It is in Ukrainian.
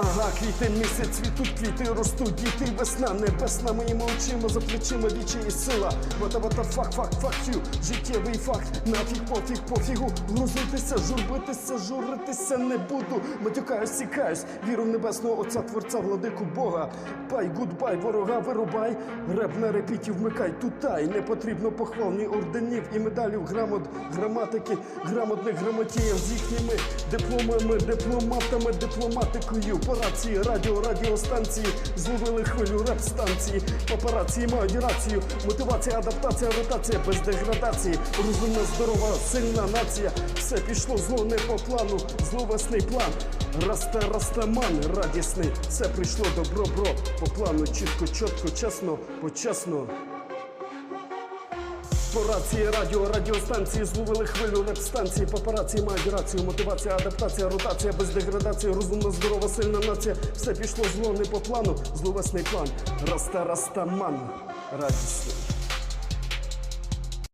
Ага, квітень місяць цвітуть, квіти ростуть, діти весна, небесна моїми очима, за плечима вічі і сила. Вата вата фак, фак, фактю, життєвий факт, нафіг, пофіг, пофігу, грузитися, журбитися, журитися не буду. Матюкаюсь, сікаюсь, віру в небесного Отця Творця, владику Бога. Пай, гудбай, ворога, вирубай, реп на репіті вмикай, тутай. Не потрібно похвал, ні орденів і медалів, грамот, граматики, грамотних грамотіїв з їхніми дипломами, дипломатами, дипломатикою. По радіо, радіостанції, зловили хвилю реп-станції. Папарації мають рацію. Мотивація, адаптація, ротація без деградації. Розумна, здорова, сильна нація. Все пішло зло не по плану, зловесний план. Раста, растаман, радісний. Все прийшло добро, бро. По плану, чітко, чітко, чесно, почесно. По рації, радіо, радіостанції зловили хвилю репстанції, папарації мають рацію, мотивація, адаптація, ротація, без деградації, розумна, здорова, сильна нація. Все пішло зло не по плану, зловесний план. Раста, раста, ман, радісний.